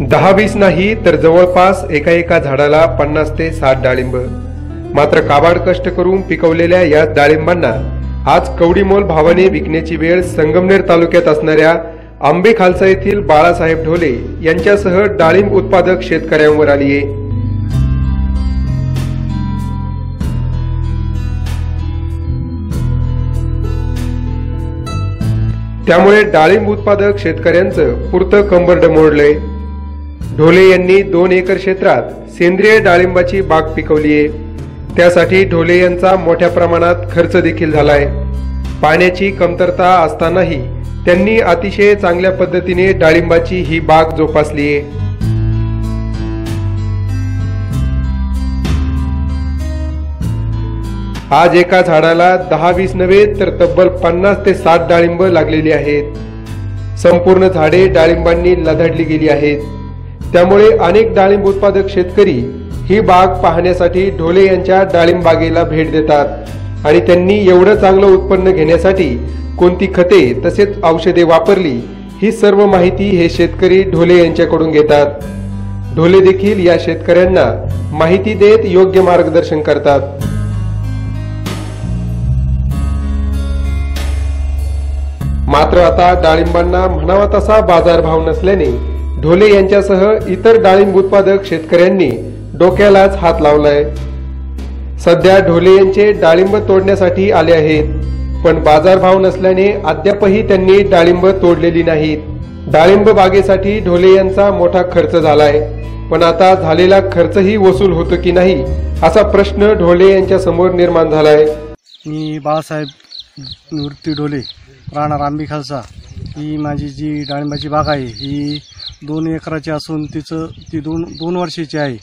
दहा वीस नाही तर जवळपास एका एका झाडाला पन्नास ते साठ डाळिंब. मात्र काबाड कष्ट करून पिकवलेल्या या डाळिंबांना आज कवडीमोल भावाने विकण्याची वेळ संगमनेर तालुक्यात असणाऱ्या आंबे खालसा येथील बाळासाहेब ढोले यांच्यासह डाळिंब उत्पादक शेतकऱ्यांवर आली आहे त्यामुळे डाळिंब उत्पादक शेतकऱ्यांचं पुरतं कंबरड मोडलंय ढोले यांनी दोन एकर क्षेत्रात सेंद्रिय डाळिंबाची बाग पिकवली आहे त्यासाठी ढोले यांचा मोठ्या प्रमाणात खर्च देखील झालाय. पाण्याची कमतरता असतानाही त्यांनी अतिशय चांगल्या पद्धतीने डाळिंबाची ही बाग जोपासली आज एका झाडाला दहा वीस नव्हे तर तब्बल पन्नास ते साठ डाळिंब लागलेली आहेत. संपूर्ण झाडे डाळिंबांनी लधडली गेली आहेत. त्यामुळे अनेक डाळिंब उत्पादक शेतकरी ही बाग पाहण्यासाठी ढोले यांच्या डाळिंब बागेला भेट देतात आणि त्यांनी एवढं चांगलं उत्पन्न घेण्यासाठी कोणती खते तसेच औषधे वापरली ही सर्व माहिती हे शेतकरी ढोले यांच्याकडून घेतात. ढोले देखील या शेतकऱ्यांना माहिती देत योग्य मार्गदर्शन करतात. मात्र आता डाळिंबांना म्हणावा तसा बाजारभाव नसल्याने ढोले यांच्यासह इतर डाळिंब उत्पादक शेतकऱ्यांनी डोक्यालाच हात लावलाय. सध्या ढोले यांचे डाळिंब तोडण्यासाठी आले आहेत पण बाजारभाव नसल्याने अद्यापही त्यांनी डाळिंब तोडलेली नाहीत. डाळिंब बागेसाठी ढोले यांचा मोठा खर्च झालाय पण आता झालेला खर्चही वसूल होतो की नाही असा प्रश्न ढोले यांच्या समोर निर्माण झालाय. मी बाळासाहेब निवृत्ती डोले राणा रामबी खालसा. ही माझी जी डाळिंबाची बाग आहे ही दोन एकराची असून तिचं ती दोन दोन वर्षाची आहे.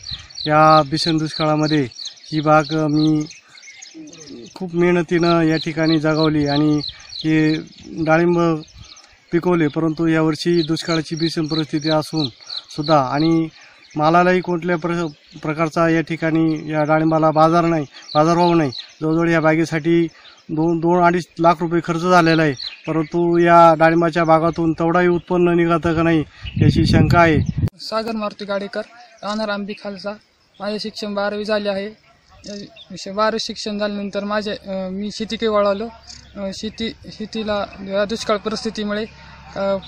या भीषण दुष्काळामध्ये ही बाग मी खूप मेहनतीनं या ठिकाणी जगावली आणि हे डाळिंब पिकवले परंतु यावर्षी दुष्काळाची भीषण परिस्थिती असून सुद्धा आणि मालालाही कोणत्या प्र प्रकारचा या ठिकाणी या डाळिंबाला बाजार नाही बाजारभाव नाही. जवळजवळ या बागेसाठी दोन दोन अडीच लाख रुपये खर्च झालेला आहे. परंतु या डाळिंबाच्या भागातून तेवढाही उत्पन्न निघतं का नाही याची शंका आहे. सागर मारुती गाडेकर राहणार आंबी खालसा. माझे शिक्षण बारावी झाले आहे. बारावी शिक्षण झाल्यानंतर माझे मी शेतीकडे वळालो. शेती शेतीला दुष्काळ परिस्थितीमुळे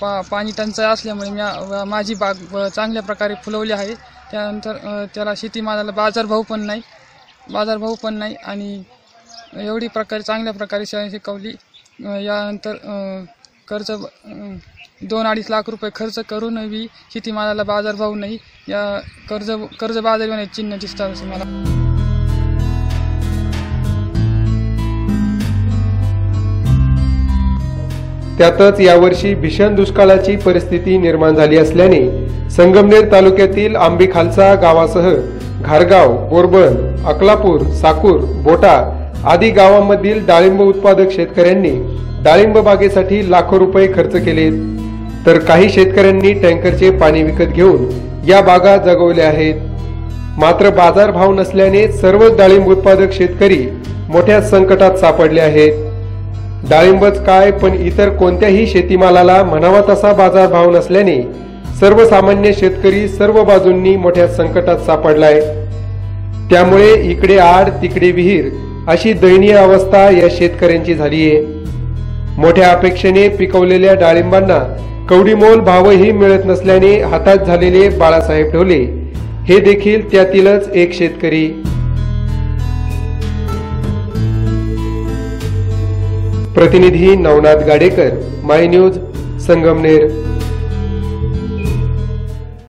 पा पाणी टंचाई असल्यामुळे मी माझी बाग चांगल्या प्रकारे फुलवली आहे. त्यानंतर त्याला शेतीमालाला बाजारभाव पण नाही. बाजारभाव पण नाही आणि एवढी प्रकारे चांगल्या प्रकारे शाळा शिकवली. यानंतर कर्ज दोन अडीच लाख रुपये खर्च करूनही शेतीमालाला बाजारभाव नाही. या कर्ज कर्ज बाजार होण्याचे चिन्ह दिसतात असं मला त्यातच यावर्षी भीषण दुष्काळाची परिस्थिती निर्माण झाली असल्याने संगमनेर तालुक्यातील आंबी खालसा गावासह घारगाव बोरबन अकलापूर साकूर बोटा आदी गावांमधील डाळिंब उत्पादक शेतकऱ्यांनी डाळिंब बागेसाठी लाखो रुपये खर्च केले तर काही शेतकऱ्यांनी टँकरचे पाणी विकत घेऊन या बागा जगवल्या आहेत. मात्र बाजारभाव नसल्याने सर्वच डाळिंब उत्पादक शेतकरी मोठ्या संकटात सापडले आहेत. डाळिंबच काय पण इतर कोणत्याही शेतीमालाला म्हणावा तसा बाजारभाव नसल्याने सर्वसामान्य शेतकरी सर्व बाजूंनी मोठ्या संकटात सापडलाय. त्यामुळे इकडे आड तिकडे विहीर अशी दयनीय अवस्था या शेतकऱ्यांची झालीये. मोठ्या अपेक्षेने पिकवलेल्या डाळिंबांना कवडीमोल भावही मिळत नसल्याने हातात झालेले बाळासाहेब ढोले हे देखील त्यातीलच एक शेतकरी. प्रतिनिधी नवनाथ गाडेकर माय न्यूज संगमनेर.